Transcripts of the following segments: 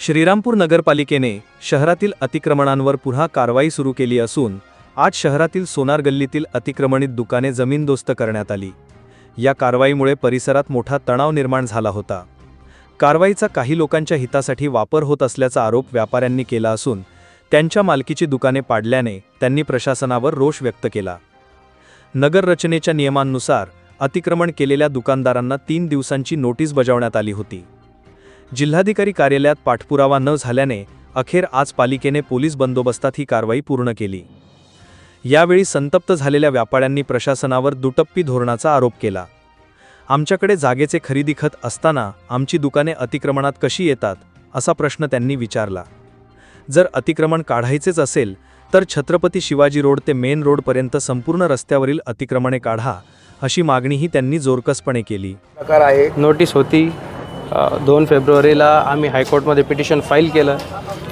श्रीरामपूर नगरपालिकेने शहरातील अतिक्रमणांवर पुन्हा कारवाई सुरू केली असून आज शहरातील सोनार गल्लीतील अतिक्रमणित दुकाने जमीनदोस्त करण्यात आली. या कारवाईमुळे परिसरात मोठा तणाव निर्माण झाला होता. कारवाईचा काही लोकांच्या हितासाठी वापर होत असल्याचा आरोप व्यापाऱ्यांनी केला असून त्यांच्या मालकीची दुकाने पाडल्याने त्यांनी प्रशासनावर रोष व्यक्त केला. नगर रचनेच्या नियमांनुसार अतिक्रमण केलेल्या दुकानदारांना तीन दिवसांची नोटीस बजावण्यात आली होती. जिल्हाधिकारी कार्यालयात पाठपुरावा न झाल्याने अखेर आज पालिकेने पोलीस बंदोबस्तात ही कारवाई पूर्ण केली. यावेळी संतप्त झालेल्या व्यापाऱ्यांनी प्रशासनावर दुटप्पी धोरणाचा आरोप केला. आमच्याकडे जागेचे खरेदी खत असताना आमची दुकाने अतिक्रमणात कशी येतात असा प्रश्न त्यांनी विचारला. जर अतिक्रमण काढायचेच असेल तर छत्रपती शिवाजी रोड ते मेन रोडपर्यंत संपूर्ण रस्त्यावरील अतिक्रमणे काढा अशी मागणीही त्यांनी जोरकसपणे केली. प्रकार आहे. नोटीस होती दोन फेब्रुवारीला आम्ही हायकोर्टमध्ये पिटिशन फाईल केलं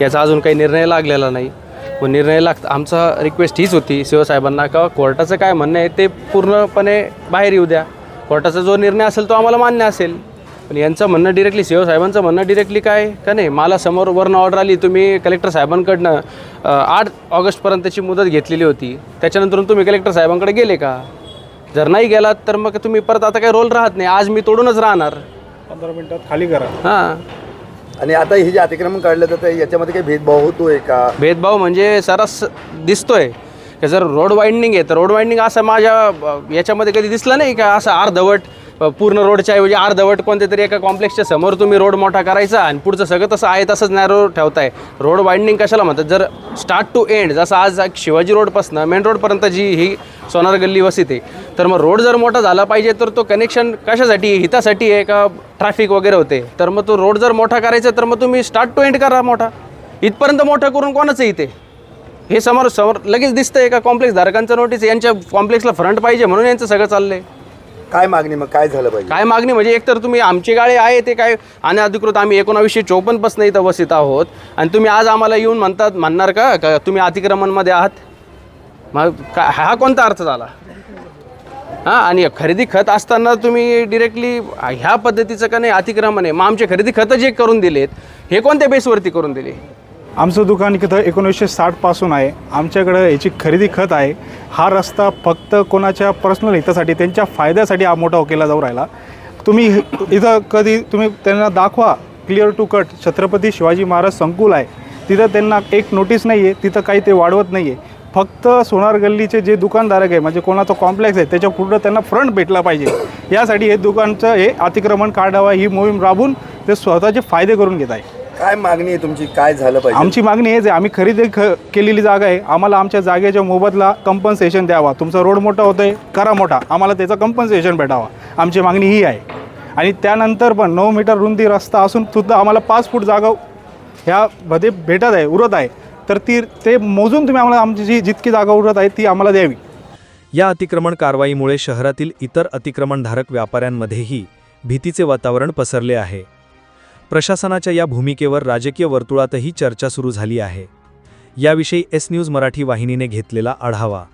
याचा अजून काही निर्णय लागलेला नाही. व निर्णय लाग आमचा रिक्वेस्ट हीच होती शिवसाहेबांना का कोर्टाचं काय म्हणणं आहे ते पूर्णपणे बाहेर येऊ द्या. कोर्टाचा जो निर्णय असेल तो आम्हाला मान्य असेल. पण यांचं म्हणणं डिरेक्टली शिवसाहेबांचं म्हणणं डिरेक्टली काय का नाही? मला समोर वरनं ऑर्डर आली तुम्ही कलेक्टर साहेबांकडनं आठ ऑगस्टपर्यंतची मुदत घेतलेली होती. त्याच्यानंतर तुम्ही कलेक्टर साहेबांकडे गेले का? जर नाही गेलात तर मग तुम्ही परत आता काही रोल राहत नाही. आज मी तोडूनच राहणार. पंधरा मिनिटात खाली करा. हां. आणि आता हे जे अतिक्रमण काढलं जातं याच्यामध्ये काही भेदभाव होतोय का? भेदभाव म्हणजे सरस दिसतोय. की जर रोड वाइंडिंग आहे तर रोड वाइंडिंग असं माझ्या अ, याच्यामध्ये कधी दिसलं नाही का? असं अर्धवट पूर्ण रोडच्या ऐवजी अर्धवट कोणत्या तरी एका कॉम्प्लेक्सच्या समोर तुम्ही रोड मोठा करायचा आणि पुढचं सगळं तसं आहे तसंच नॅरो ठेवताय. रोड वाइंडिंग कशाला म्हणतात? जर स्टार्ट टू एंड जसं आज शिवाजी रोडपासून मेन रोडपर्यंत जी ही सोनार गल्ली वसित आहे तर मग रोड जर मोठा झाला पाहिजे तर तो कनेक्शन कशासाठी हितासाठी आहे का ट्रॅफिक वगैरे होते? तर मग तो रोड जर मोठा करायचा तर मग तुम्ही स्टार्ट टू एंड करा मोठा. इथपर्यंत मोठं करून कोणाचं इथे? हे समोर समोर लगेच दिसतंय का कॉम्प्लेक्स धारकांचं नोटीस यांच्या कॉम्प्लेक्सला फ्रंट पाहिजे म्हणून यांचं सगळं चाललं आहे काय मागणी मग काय झालं पाहिजे? काय मागणी? म्हणजे एकतर तुम्ही आमची गाळे आहे ते काय अनधिकृत आम्ही एकोणावीसशे चोपन्नपासून इथं वसित आहोत. आणि तुम्ही आज आम्हाला येऊन म्हणतात म्हणणार का? का तुम्ही अतिक्रमणमध्ये आहात? मग का हा कोणता अर्थ झाला? हां आणि खरेदी खत असताना तुम्ही डिरेक्टली ह्या पद्धतीचं का नाही अतिक्रमण आहे? मग आमचे खरेदी खतं जे करून दिलेत हे कोणत्या बेसवरती करून दिले? आमचं दुकान इथं एकोणीसशे साठपासून आहे. आमच्याकडं याची खरेदी खत आहे. हा रस्ता फक्त कोणाच्या पर्सनल हितासाठी त्यांच्या फायद्यासाठी हा मोठा केला जाऊ राहिला. तुम्ही इथं कधी तुम्ही त्यांना दाखवा. Clear to cut Chhatrapati Shivaji Maharaj संकुल आहे. तिथं त्यांना एक नोटीस नाही आहे तिथं काही ते वाढवत नाही आहे फक्त सोनार गल्लीचे जे दुकानधारक आहे म्हणजे कोणाचा कॉम्प्लेक्स आहे त्याच्या पुढं त्यांना फ्रंट भेटला पाहिजे. यासाठी हे दुकानचं हे अतिक्रमण काढावा ही मोहीम राबून ते स्वतःचे फायदे करून घेत आहे. काय मागणी आहे तुमची? काय झालं पाहिजे? आमची मागणी हेच आहे. आम्ही खरेदी ख केलेली जागा आहे. आम्हाला आमच्या जागेच्या मोबदला कंपन्सेशन द्यावा. तुमचा रोड मोठा होतो आहे करा मोठा. आम्हाला त्याचं कंपन्सेशन भेटावा. आमची मागणी ही आहे. आणि त्यानंतर पण नऊ मीटर रुंदी रस्ता असून सुद्धा आम्हाला पाच फूट जागा ह्यामध्ये भेटत आहे उरत आहे. तर ती ते मोजून तुम्ही आम्हाला आमची जी जितकी जागा उरत आहे ती आम्हाला द्यावी. या अतिक्रमण कारवाईमुळे शहरातील इतर अतिक्रमणधारक व्यापाऱ्यांमध्येही भीतीचे वातावरण पसरले आहे. प्रशासनाच्या या भूमिकेवर राजकीय वर्तुळातही चर्चा सुरू झाली आहे. याविषयी एस न्यूज मराठी वाहिनीने घेतलेला आढावा.